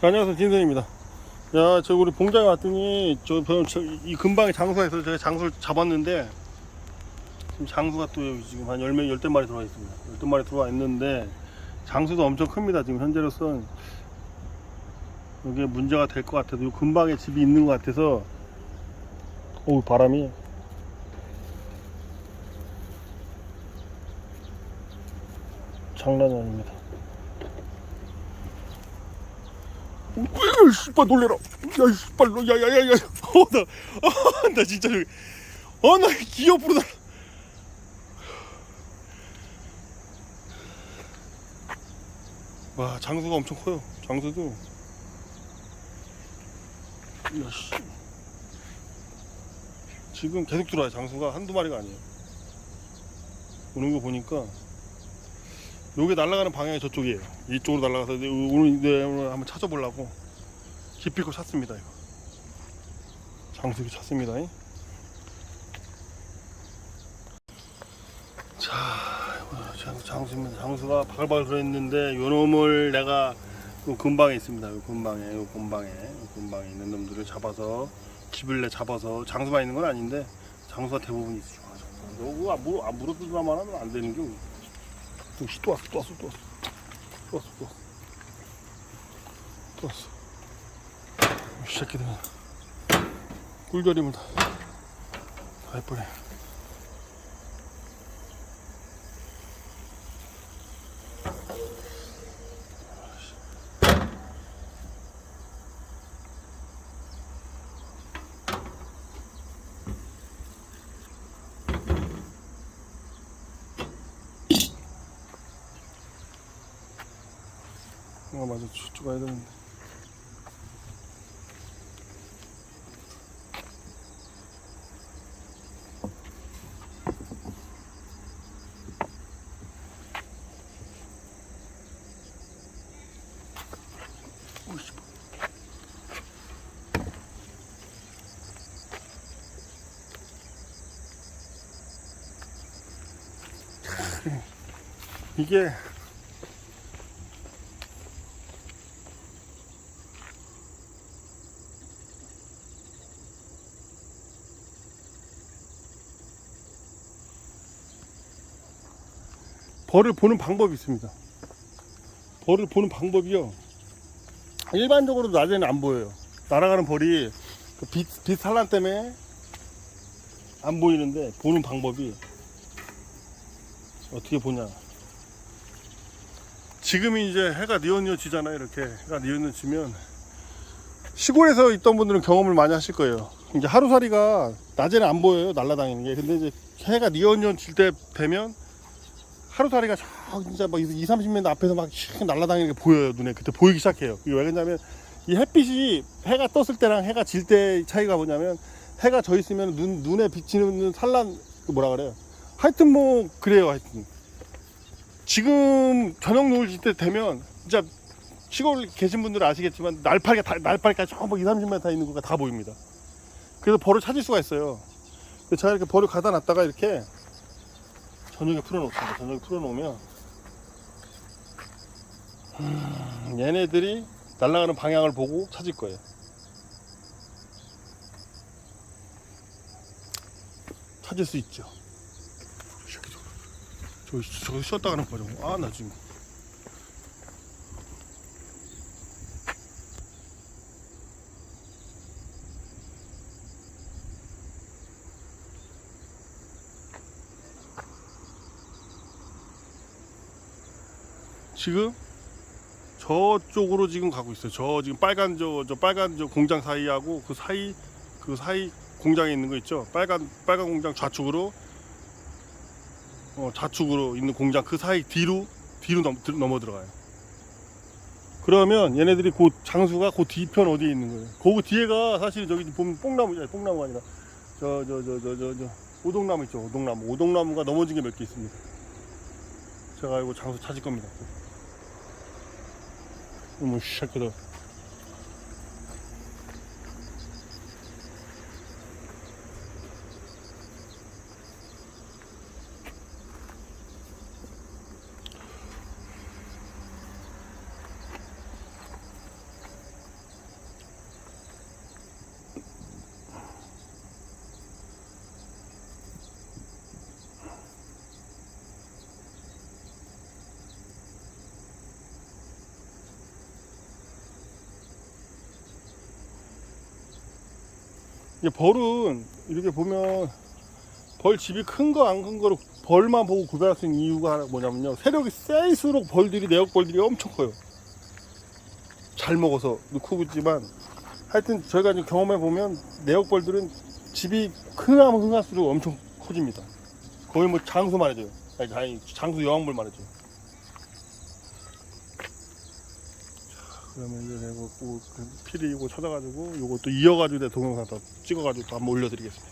자, 안녕하세요. 진선입니다. 야, 저 우리 봉장에 왔더니 저, 저- 저- 이 근방에 장수에서 제가 장수를 잡았는데 지금 장수가 또 여기 지금 한 열몇 열대 마리 들어와 있습니다. 열대 마리 들어와 있는데 장수도 엄청 큽니다. 지금 현재로선 이게 문제가 될 것 같아서 이 근방에 집이 있는 것 같아서 오 바람이 장난이 아닙니다. 으이 씨발 놀래라. 야 씨발 야야야야. 어나 아, 나 진짜 저기 어나 기어 부르다. 와 장수가 엄청 커요 장수도. 야씨. 지금 계속 들어와요 장수가. 한두 마리가 아니에요. 오는 거 보니까 요게 날아가는 방향이 저쪽이에요. 이쪽으로 날아가서 오늘, 한번 찾아보려고 기필코 찾습니다. 이거 장수기 찾습니다. 자, 장수입니다. 장수가 바글바글 들어있는데 요 놈을 내가 요 근방에 있습니다. 요 근방에, 요 근방에, 요 근방에 있는 놈들을 잡아서 집을 내 잡아서 장수만 있는 건 아닌데 장수가 대부분 있죠. 너무 안 물어 안 물어뜯으만 하면 안 되는 게. 또, 씨, 또 왔어, 또 왔어, 또 왔어. 또 왔어, 또 왔어. 또 왔어. 이 새끼들. 꿀조림을 다, 다 해버려. 어, 맞아. 저쪽 가야 되는데. 이게 벌을 보는 방법이 있습니다. 벌을 보는 방법이요. 일반적으로 낮에는 안 보여요. 날아가는 벌이 그 빛, 빛 산란 때문에 안 보이는데 보는 방법이 어떻게 보냐. 지금이 이제 해가 뉘엿뉘엿지잖아요. 이렇게 해가 뉘엿뉘엿지면 시골에서 있던 분들은 경험을 많이 하실 거예요. 이제 하루살이가 낮에는 안 보여요. 날아다니는 게. 근데 이제 해가 뉘엿뉘엿질 때 되면 하루살이가 저 진짜 막 2, 30m 앞에서 막휙 날아다니는 게 보여요 눈에. 그때 보이기 시작해요. 이게 왜 그러냐면 이 햇빛이 해가 떴을 때랑 해가 질 때 차이가 뭐냐면 해가 져 있으면 눈, 눈에 비치는 산란 그 뭐라 그래요? 하여튼 뭐 그래요 하여튼. 지금 저녁 노을 질 때 되면 진짜 시골 계신 분들은 아시겠지만 날파리가 다, 날파리가 저막 2, 30m 다 있는 거가 다 보입니다. 그래서 벌을 찾을 수가 있어요. 제가 이렇게 벌을 갖다 놨다가 이렇게 저녁에 풀어놓습니다. 저녁에 풀어놓으면 음, 얘네들이 날아가는 방향을 보고 찾을 거예요. 찾을 수 있죠. 이 새끼 저거, 저, 저기 쉬었다 가는 거죠. 아, 나 지금. 지금 저쪽으로 지금 가고 있어요. 저 지금 빨간 저, 저 빨간 저 공장 사이하고 그 사이 그 사이 공장에 있는 거 있죠. 빨간 빨간 공장 좌측으로 어, 좌측으로 있는 공장 그 사이 뒤로 뒤로 넘, 들- 넘어 들어가요. 그러면 얘네들이 그 장수가 그 뒤편 어디에 있는 거예요. 그 뒤에가 사실 저기 보면 뽕나무잖아요. 뽕나무가 아니라 저 저 저 저 저 저 오동나무 있죠. 오동나무. 오동나무가 넘어진 게 몇 개 있습니다. 제가 이거 장수 찾을 겁니다. 어머 이게 벌은 이렇게 보면 벌 집이 큰 거 안 큰 거로 벌만 보고 구별할 수 있는 이유가 뭐냐면요. 세력이 세일수록 벌들이 내역 벌들이 엄청 커요. 잘 먹어서 넣고 붙지만 하여튼 저희가 지금 경험해 보면 내역 벌들은 집이 크나면 크날수록 엄청 커집니다. 거의 뭐 장수 말이죠. 아니, 장수 여왕벌. 자, 그러면 이제 내가 꼭 이거 찾아가지고 또 이어가지고 내 동영상 더 찍어가지고 또 한번 올려드리겠습니다.